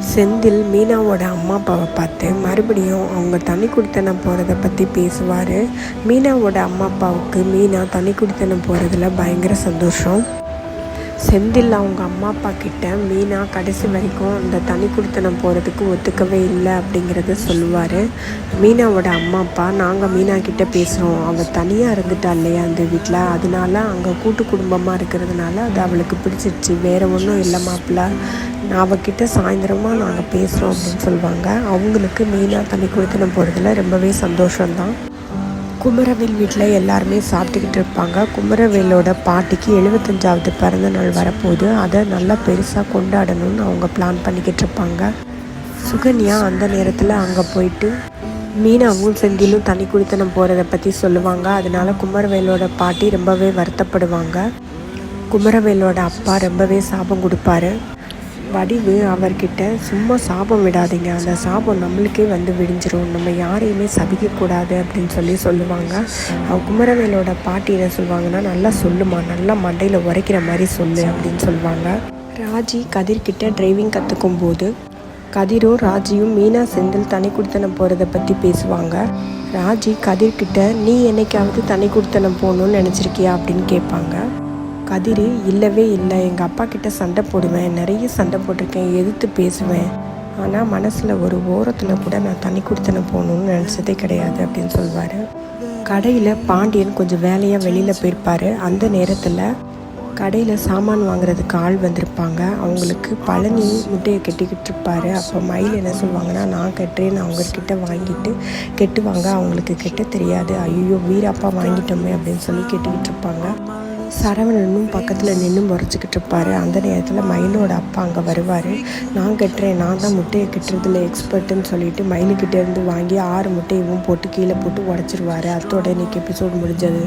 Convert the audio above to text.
செந்தில் மீனாவோட அம்மா அப்பாவை பார்த்து மறுபடியும் அவங்க தண்ணி குடித்தனம் போகிறத பற்றி பேசுவார். மீனாவோட அம்மா அப்பாவுக்கு மீனா தண்ணி குடித்தனம் போகிறதுல பயங்கர சந்தோஷம். செந்தில் அவங்க அம்மா அப்பா கிட்ட மீனா கடைசி வரைக்கும் இந்த தனி குடித்தனம் போகிறதுக்கு ஒத்துக்கவே இல்லை அப்படிங்கிறத சொல்லுவார். மீனாவோட அம்மா அப்பா நாங்கள் மீனா கிட்ட பேசுகிறோம் அவள் தனியாக இருந்துட்டா இல்லையா அந்த வீட்டில் அதனால அங்கே கூட்டு குடும்பமாக இருக்கிறதுனால அது அவளுக்கு பிடிச்சிருச்சு. வேறு ஒன்றும் இல்லை மாப்பிள்ள. நான் அவகிட்ட சாயந்தரமாக நாங்கள் பேசுகிறோம் அப்படின்னு சொல்லுவாங்க. அவங்களுக்கு மீனா தனி குடித்தனம் போகிறதுல ரொம்பவே சந்தோஷம்தான். குமரவேல் வீட்டில் எல்லாருமே சாப்பிட்டுக்கிட்டு இருப்பாங்க. குமரவேலோட பாட்டிக்கு எழுபத்தஞ்சாவது பிறந்த நாள் வரப்போகுது. அதை நல்லா பெருசாக கொண்டாடணும்னு அவங்க பிளான் பண்ணிக்கிட்டு இருப்பாங்க. சுகன்யா அந்த நேரத்தில் அங்கே போயிட்டு மீனாவும் செந்திலும் தனி குடித்தனம் போகிறத பற்றி சொல்லுவாங்க. அதனால குமரவேலோட பாட்டி ரொம்பவே வருத்தப்படுவாங்க. குமரவேலோட அப்பா ரொம்பவே சாபம் கொடுப்பாரு. வடிவு அவர்கிட்ட சும்மா சாபம் விடாதீங்க. அந்த சாபம் நம்மளுக்கே வந்து விடிஞ்சிரும். நம்ம யாரையுமே சபிக்கக்கூடாது அப்படின்னு சொல்லி சொல்லுவாங்க. குமரவேலோட பாட்டி என்ன சொல்லுவாங்கன்னா நல்லா சொல்லுமா நல்லா மண்டையில் உரைக்கிற மாதிரி சொல்லு அப்படின்னு சொல்லுவாங்க. ராஜி கதிர்கிட்ட டிரைவிங் கற்றுக்கும் போது கதிரும் ராஜியும் மீனா செந்தில் தனி குடித்தனம் போகிறத பற்றி பேசுவாங்க. ராஜி கதிர்கிட்ட நீ என்னைக்காவது தனி குடித்தனம் போகணும்னு நினச்சிருக்கியா? அப்படின்னு கேட்பாங்க. கதிர் இல்லவே இல்லை. எங்கள் அப்பா கிட்ட சண்டை போடுவேன். நிறைய சண்டை போட்டிருக்கேன். எதிர்த்து பேசுவேன். ஆனால் மனசில் ஒரு ஓரத்தில் கூட நான் தண்ணி குடித்தன போகணும்னு நினச்சதே கிடையாது அப்படின்னு சொல்வார். கடையில் பாண்டியன் கொஞ்சம் வேலையாக வெளியில் போயிருப்பார். அந்த நேரத்தில் கடையில் சாமான் வாங்குறதுக்கு ஆள் வந்திருப்பாங்க. அவங்களுக்கு பழனி முட்டையை கட்டிக்கிட்டு இருப்பாரு. அப்போ மயில் என்ன சொல்லுவாங்கன்னா நான் கட்டுறேன்னு அவங்கக்கிட்ட வாங்கிட்டு கெட்டுவாங்க. அவங்களுக்கு கெட்ட தெரியாது. ஐயோ வீரப்பா வாங்கிட்டோமே அப்படின்னு சொல்லி கெட்டிக்கிட்டு இருப்பாங்க. சரவணனும் பக்கத்தில் நின்று முறைச்சிக்கிட்டு இருப்பார். அந்த நேரத்தில் மயிலோட அப்பா அங்கே வருவார். நான் கட்டுறேன் நான் தான் முட்டையை கட்டுறதுல எக்ஸ்பர்ட்டுன்னு சொல்லிட்டு மயிலுக்கிட்டேருந்து வாங்கி ஆறு முட்டையவும் போட்டு கீழே போட்டு உடச்சிருவாரு. அத்தோட இன்னைக்கு எபிசோடு முடிஞ்சது.